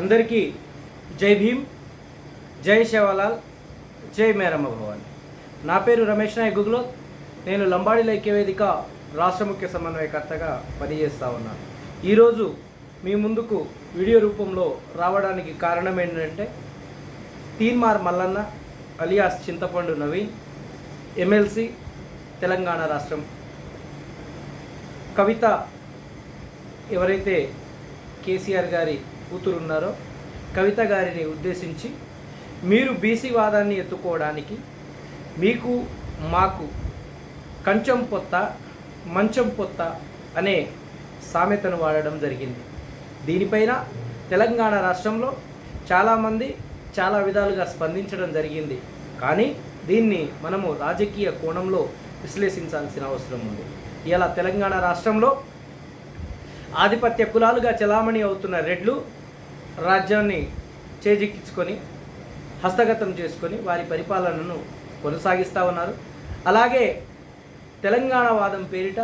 అందరికీ జై భీమ్ జై శివలాల్ జై మేరమ్మ భవాని. నా పేరు రమేష్ నాయ్ గుగ్లో నేను లంబాడి ఐక్యవేదిక రాష్ట్ర ముఖ్య సమన్వయకర్తగా పనిచేస్తూ ఉన్నాను. ఈరోజు మీ ముందుకు వీడియో రూపంలో రావడానికి కారణం ఏంటంటే తీన్మార్ మల్లన్న అలియాస్ చింతపండు నవీన్ ఎమ్మెల్సీ తెలంగాణ రాష్ట్రం. కవిత ఎవరైతే కేసీఆర్ గారి కూతురు ఉన్నారో కవిత గారిని ఉద్దేశించి మీరు బీసీ వాదాన్ని ఎత్తుకోవడానికి మీకు మాకు కంచం పొత్త మంచం పొత్త అనే సామెతను వాడడం జరిగింది. దీనిపైన తెలంగాణ రాష్ట్రంలో చాలామంది చాలా విధాలుగా స్పందించడం జరిగింది. కానీ దీన్ని మనము రాజకీయ కోణంలో విశ్లేషించాల్సిన అవసరం ఉంది. ఇలా తెలంగాణ రాష్ట్రంలో ఆధిపత్య కులాలుగా చలామణి అవుతున్న రెడ్లు రాజ్యాన్ని చేజిక్కించుకొని హస్తగతం చేసుకొని వారి పరిపాలనను కొనసాగిస్తూ ఉన్నారు. అలాగే తెలంగాణ వాదం పేరిట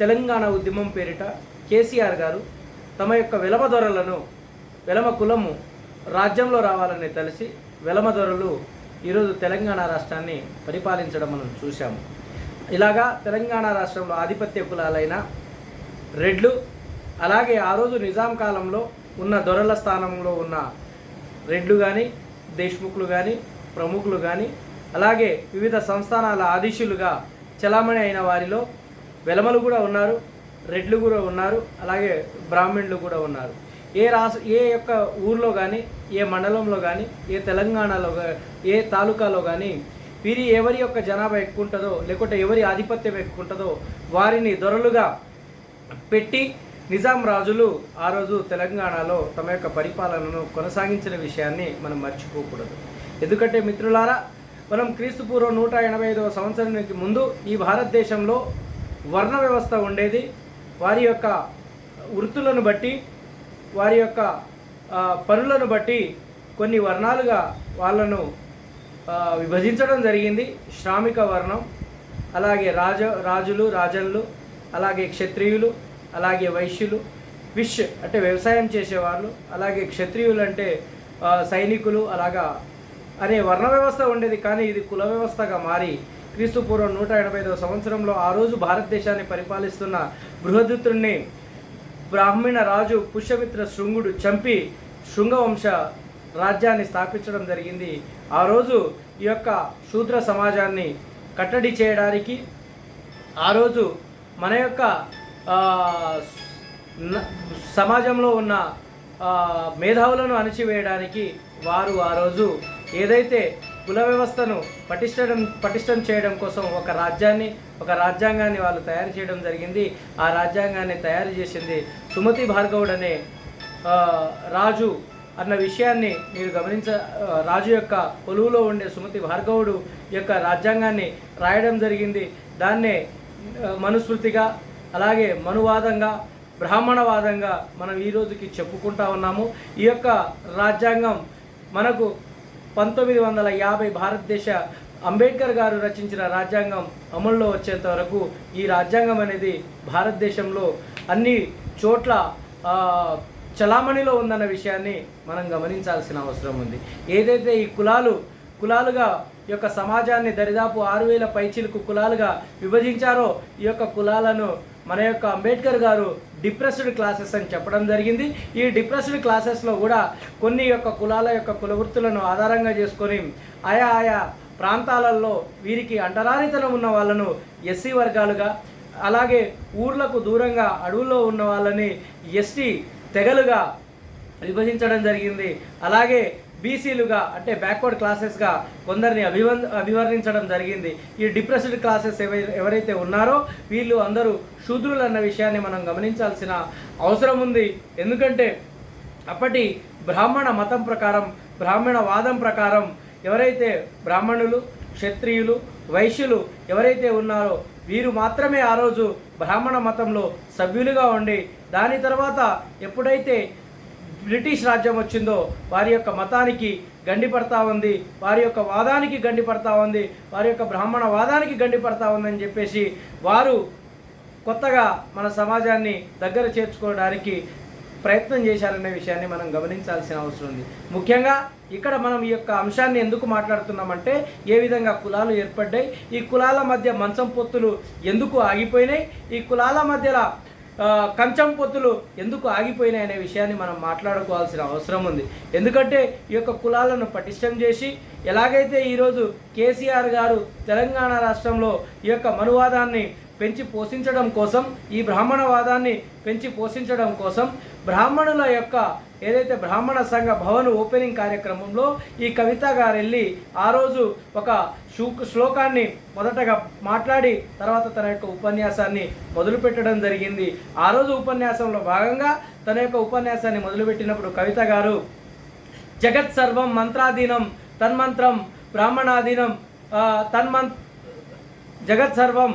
తెలంగాణ ఉద్యమం పేరిట కేసీఆర్ గారు తమ యొక్క వెలమ దొరలను వెలమ కులము రాజ్యంలో రావాలని తెలిసి వెలమ దొరలు ఈరోజు తెలంగాణ రాష్ట్రాన్ని పరిపాలించడం మనం చూశాము. ఇలాగా తెలంగాణ రాష్ట్రంలో ఆధిపత్య కులాలైన రెడ్లు అలాగే ఆ రోజు నిజాం కాలంలో ఉన్న దొరల స్థానంలో ఉన్న రెడ్లు కానీ దేశ్ముఖులు కానీ ప్రముఖులు కానీ అలాగే వివిధ సంస్థానాల ఆదిశులుగా చలామణి అయిన వారిలో వెలమలు కూడా ఉన్నారు రెడ్లు కూడా ఉన్నారు అలాగే బ్రాహ్మణులు కూడా ఉన్నారు. ఏ రాష్ట్ర ఏ యొక్క ఊర్లో కానీ ఏ మండలంలో కానీ ఏ తెలంగాణలో ఏ తాలూకాలో కానీ వీరి ఎవరి యొక్క జనాభా ఎక్కువ ఉంటుందో లేకుంటే ఎవరి ఆధిపత్యం ఎక్కువ ఉంటుందో వారిని దొరలుగా పెట్టి నిజాం రాజులు ఆ రోజు తెలంగాణలో తమ యొక్క పరిపాలనను కొనసాగించిన విషయాన్ని మనం మర్చిపోకూడదు. ఎందుకంటే మిత్రులారా మనం క్రీస్తు పూర్వం నూట ఎనభై ఐదవ సంవత్సరానికి ముందు ఈ భారతదేశంలో వర్ణ వ్యవస్థ ఉండేది. వారి యొక్క వృత్తులను బట్టి వారి యొక్క పనులను బట్టి కొన్ని వర్ణాలుగా వాళ్ళను విభజించడం జరిగింది. శ్రామిక వర్ణం అలాగే రాజ రాజులు రాజన్లు అలాగే క్షత్రియులు అలాగే వైశ్యులు విష్ అంటే వ్యవసాయం చేసేవాళ్ళు అలాగే క్షత్రియులు అంటే సైనికులు అలాగా అనే వర్ణ వ్యవస్థ ఉండేది కానీ ఇది కుల వ్యవస్థగా మారి క్రీస్తు పూర్వం నూట ఎనభై ఐదవ సంవత్సరంలో ఆ రోజు భారతదేశాన్ని పరిపాలిస్తున్న బృహదత్తుణ్ణి బ్రాహ్మణ రాజు పుష్యమిత్ర శృంగుడు చంపి శృంగవంశ రాజ్యాన్ని స్థాపించడం జరిగింది. ఆ రోజు ఈ యొక్క శూద్ర సమాజాన్ని కట్టడి చేయడానికి ఆ రోజు మన యొక్క సమాజంలో ఉన్న మేధావులను అణిచివేయడానికి వారు ఆ రోజు ఏదైతే కుల వ్యవస్థను పటిష్టం పటిష్టం చేయడం కోసం ఒక రాజ్యాన్ని ఒక రాజ్యాంగాన్ని వాళ్ళు తయారు చేయడం జరిగింది. ఆ రాజ్యాంగాన్ని తయారు చేసింది సుమతి భార్గవుడు అనే రాజు అన్న విషయాన్ని మీరు గమనించ రాజు యొక్క కొలువులో ఉండే సుమతి భార్గవుడు యొక్క రాజ్యాంగాన్ని రాయడం జరిగింది. దాన్నే మనుస్మృతిగా అలాగే మనువాదంగా బ్రాహ్మణవాదంగా మనం ఈ రోజుకి చెప్పుకుంటా ఉన్నాము. ఈ యొక్క రాజ్యాంగం మనకు పంతొమ్మిది వందల యాభై భారతదేశ అంబేద్కర్ గారు రచించిన రాజ్యాంగం అమల్లో వచ్చేంత వరకు ఈ రాజ్యాంగం అనేది భారతదేశంలో అన్ని చోట్ల చలామణిలో ఉందన్న విషయాన్ని మనం గమనించాల్సిన అవసరం ఉంది. ఏదైతే ఈ కులాలు కులాలుగా యొక్క సమాజాన్ని దరిదాపు ఆరు వేల పైచిలకు కులాలుగా విభజించారో ఈ యొక్క కులాలను మన యొక్క అంబేద్కర్ గారు డిప్రెస్డ్ క్లాసెస్ అని చెప్పడం జరిగింది. ఈ డిప్రెస్డ్ క్లాసెస్లో కూడా కొన్ని యొక్క కులాల యొక్క కులవృత్తులను ఆధారంగా చేసుకొని ఆయా ఆయా ప్రాంతాలలో వీరికి అంటరానితనం ఉన్న వాళ్ళను ఎస్సీ వర్గాలుగా అలాగే ఊర్లకు దూరంగా అడవుల్లో ఉన్న వాళ్ళని ఎస్టీ తెగలుగా విభజించడం జరిగింది. అలాగే బీసీలుగా అంటే బ్యాక్వర్డ్ క్లాసెస్గా కొందరిని అభివన్ అభివర్ణించడం జరిగింది. ఈ డిప్రెస్డ్ క్లాసెస్ ఎవై- ఎవరైతే ఉన్నారో వీళ్ళు అందరూ శూద్రులు అన్న విషయాన్ని మనం గమనించాల్సిన అవసరం ఉంది. ఎందుకంటే అప్పటి బ్రాహ్మణ మతం ప్రకారం బ్రాహ్మణ వాదం ప్రకారం ఎవరైతే బ్రాహ్మణులు క్షత్రియులు వైశ్యులు ఎవరైతే ఉన్నారో వీరు మాత్రమే ఆ రోజు బ్రాహ్మణ మతంలో సభ్యులుగా ఉండి దాని తర్వాత ఎప్పుడైతే బ్రిటిష్ రాజ్యం వచ్చిందో వారి యొక్క మతానికి గండి పడతా ఉంది వారి యొక్క వాదానికి గండి పడతా ఉంది వారి యొక్క బ్రాహ్మణ వాదానికి గండి పడతా ఉందని చెప్పేసి వారు కొత్తగా మన సమాజాన్ని దగ్గర చేర్చుకోవడానికి ప్రయత్నం చేశారనే విషయాన్ని మనం గమనించాల్సిన అవసరం ఉంది. ముఖ్యంగా ఇక్కడ మనం ఈ యొక్క అంశాన్ని ఎందుకు మాట్లాడుతున్నామంటే ఏ విధంగా కులాలు ఏర్పడ్డాయి ఈ కులాల మధ్య మంచం పొత్తులు ఎందుకు ఆగిపోయినాయి ఈ కులాల మధ్యలో కంచం పొత్తులు ఎందుకు ఆగిపోయినాయి అనే విషయాన్ని మనం మాట్లాడుకోవాల్సిన అవసరం ఉంది. ఎందుకంటే ఈ యొక్క కులాలను పటిష్టం చేసి ఎలాగైతే ఈరోజు కేసీఆర్ గారు తెలంగాణ రాష్ట్రంలో ఈ యొక్క మనువాదాన్ని పెంచి పోషించడం కోసం ఈ బ్రాహ్మణవాదాన్ని పెంచి పోషించడం కోసం బ్రాహ్మణుల యొక్క ఏదైతే బ్రాహ్మణ సంఘ భవన్ ఓపెనింగ్ కార్యక్రమంలో ఈ కవిత గారు వెళ్ళి ఆ రోజు ఒక శూ శ్లోకాన్ని మొదటగా మాట్లాడి తర్వాత తన యొక్క ఉపన్యాసాన్ని మొదలుపెట్టడం జరిగింది. ఆ రోజు ఉపన్యాసంలో భాగంగా తన యొక్క ఉపన్యాసాన్ని మొదలుపెట్టినప్పుడు కవిత గారు జగత్ సర్వం మంత్రాధీనం తన్మంత్రం బ్రాహ్మణాధీనం ఆ, తన్మన్ జగత్ సర్వం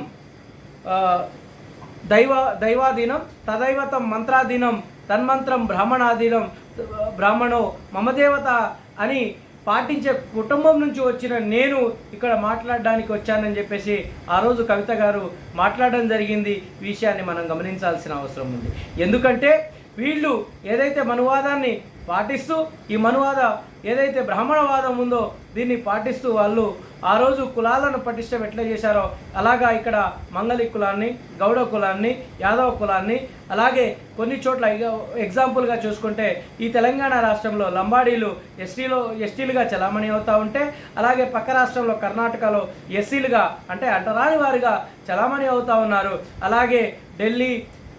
దైవ దైవాధీనం తదైవతం మంత్రాధీనం తన్మంత్రం బ్రాహ్మణాధీనం బ్రాహ్మణో మమదేవత అని పాటించే కుటుంబం నుంచి వచ్చిన నేను ఇక్కడ మాట్లాడడానికి వచ్చానని చెప్పేసి ఆ రోజు కవిత గారు మాట్లాడడం జరిగింది. ఈ విషయాన్ని మనం గమనించాల్సిన అవసరం ఉంది. ఎందుకంటే వీళ్ళు ఏదైతే మనువాదాన్ని పాటిస్తూ ఈ మనువాద ఏదైతే బ్రాహ్మణవాదం ఉందో దీన్ని పాటిస్తూ వాళ్ళు ఆ రోజు కులాలను పటిష్టం ఎట్లా చేశారో అలాగా ఇక్కడ మంగళి కులాన్ని గౌడ కులాన్ని యాదవ కులాన్ని అలాగే కొన్ని చోట్ల ఎగ్జాంపుల్గా చూసుకుంటే ఈ తెలంగాణ రాష్ట్రంలో లంబాడీలు ఎస్టీలో ఎస్టీలుగా చలామణి అవుతూ ఉంటే అలాగే పక్క రాష్ట్రంలో కర్ణాటకలో ఎస్సీలుగా అంటే అంటరాని వారిగా చలామణి అవుతూ ఉన్నారు. అలాగే ఢిల్లీ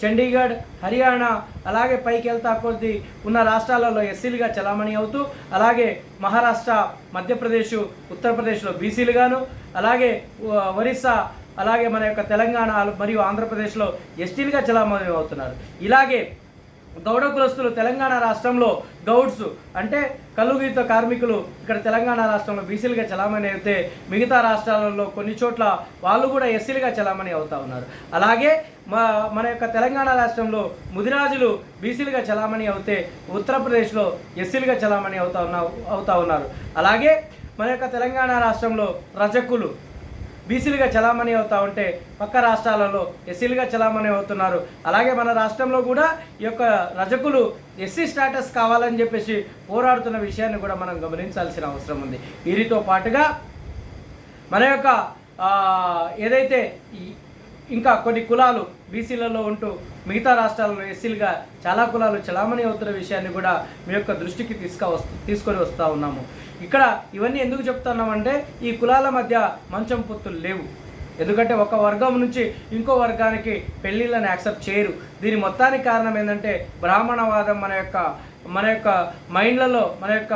చండీగఢ్ హర్యానా అలాగే పైకి వెళ్తా కొద్దీ ఉన్న రాష్ట్రాలలో ఎస్సీలుగా చలామణి అవుతూ అలాగే మహారాష్ట్ర మధ్యప్రదేశ్ ఉత్తరప్రదేశ్లో బీసీలుగాను అలాగే ఒరిస్సా అలాగే మన యొక్క తెలంగాణ మరియు ఆంధ్రప్రదేశ్లో ఎస్టీలుగా చలామణి అవుతున్నారు. ఇలాగే గౌడ కులస్తులు తెలంగాణ రాష్ట్రంలో గౌడ్స్ అంటే కల్లుగీత కార్మికులు ఇక్కడ తెలంగాణ రాష్ట్రంలో బీసీలుగా చలామణి అయితే మిగతా రాష్ట్రాలలో కొన్ని చోట్ల వాళ్ళు కూడా ఎస్సీలుగా చలామణి అవుతా ఉన్నారు. అలాగే మా మన యొక్క తెలంగాణ రాష్ట్రంలో ముదిరాజులు బీసీలుగా చలామణి అవుతే ఉత్తరప్రదేశ్లో ఎస్సీలుగా చలామణి అవుతా ఉన్నా అవుతా ఉన్నారు. అలాగే మన యొక్క తెలంగాణ రాష్ట్రంలో రజకులు బీసీలుగా చలామణి అవుతూ ఉంటే పక్క రాష్ట్రాలలో ఎస్సీలుగా చలామణి అవుతున్నారు. అలాగే మన రాష్ట్రంలో కూడా ఈ యొక్క రజకులు ఎస్సీ స్టేటస్ కావాలని చెప్పేసి పోరాడుతున్న విషయాన్ని కూడా మనం గమనించాల్సిన అవసరం ఉంది. వీరితో పాటుగా మన యొక్క ఏదైతే ఇంకా కొన్ని కులాలు బీసీలలో ఉంటూ మిగతా రాష్ట్రాలలో ఎస్సీలుగా చాలా కులాలు చలామణి అవుతున్న విషయాన్ని కూడా మీ యొక్క దృష్టికి తీసుక తీసుకొని వస్తూ ఉన్నాము. ఇక్కడ ఇవన్నీ ఎందుకు చెప్తున్నామంటే ఈ కులాల మధ్య మంచం పొత్తులు లేవు. ఎందుకంటే ఒక వర్గం నుంచి ఇంకో వర్గానికి పెళ్ళిళ్ళని యాక్సెప్ట్ చేయరు. దీని మొత్తానికి కారణం ఏంటంటే బ్రాహ్మణవాదం మన యొక్క మన యొక్క మైండ్లలో మన యొక్క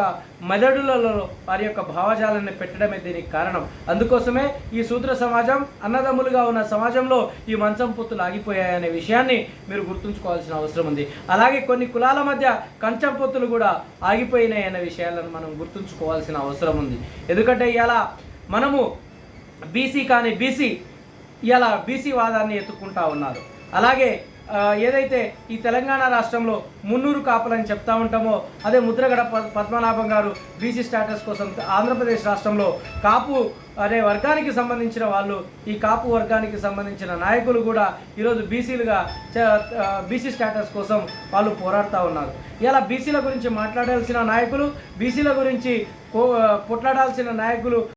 మెదడులలో వారి యొక్క భావజాలాన్ని పెట్టడమే దీనికి కారణం. అందుకోసమే ఈ శూద్ర సమాజం అన్నదమ్ములుగా ఉన్న సమాజంలో ఈ మంచం పొత్తులు ఆగిపోయాయనే విషయాన్ని మీరు గుర్తుంచుకోవాల్సిన అవసరం ఉంది. అలాగే కొన్ని కులాల మధ్య కంచం పొత్తులు కూడా ఆగిపోయినాయి అనే విషయాలను మనం గుర్తుంచుకోవాల్సిన అవసరం ఉంది. ఎందుకంటే ఇలా మనము బీసీ కానీ బీసీ ఇలా బీసీ వాదాన్ని ఎత్తుకుంటా ఉన్నారు. అలాగే ఏదైతే ఈ తెలంగాణ రాష్ట్రంలో మున్నూరు కాపులని చెప్తా ఉంటామో అదే ముద్రగడ పద్మనాభం గారు బీసీ స్టాటస్ కోసం ఆంధ్రప్రదేశ్ రాష్ట్రంలో కాపు అనే వర్గానికి సంబంధించిన వాళ్ళు ఈ కాపు వర్గానికి సంబంధించిన నాయకులు కూడా ఈరోజు బీసీలుగా బీసీ స్టాటస్ కోసం వాళ్ళు పోరాడుతూ ఉన్నారు. ఇలా బీసీల గురించి మాట్లాడాల్సిన నాయకులు బీసీల గురించి కో- కొట్లాడాల్సిన నాయకులు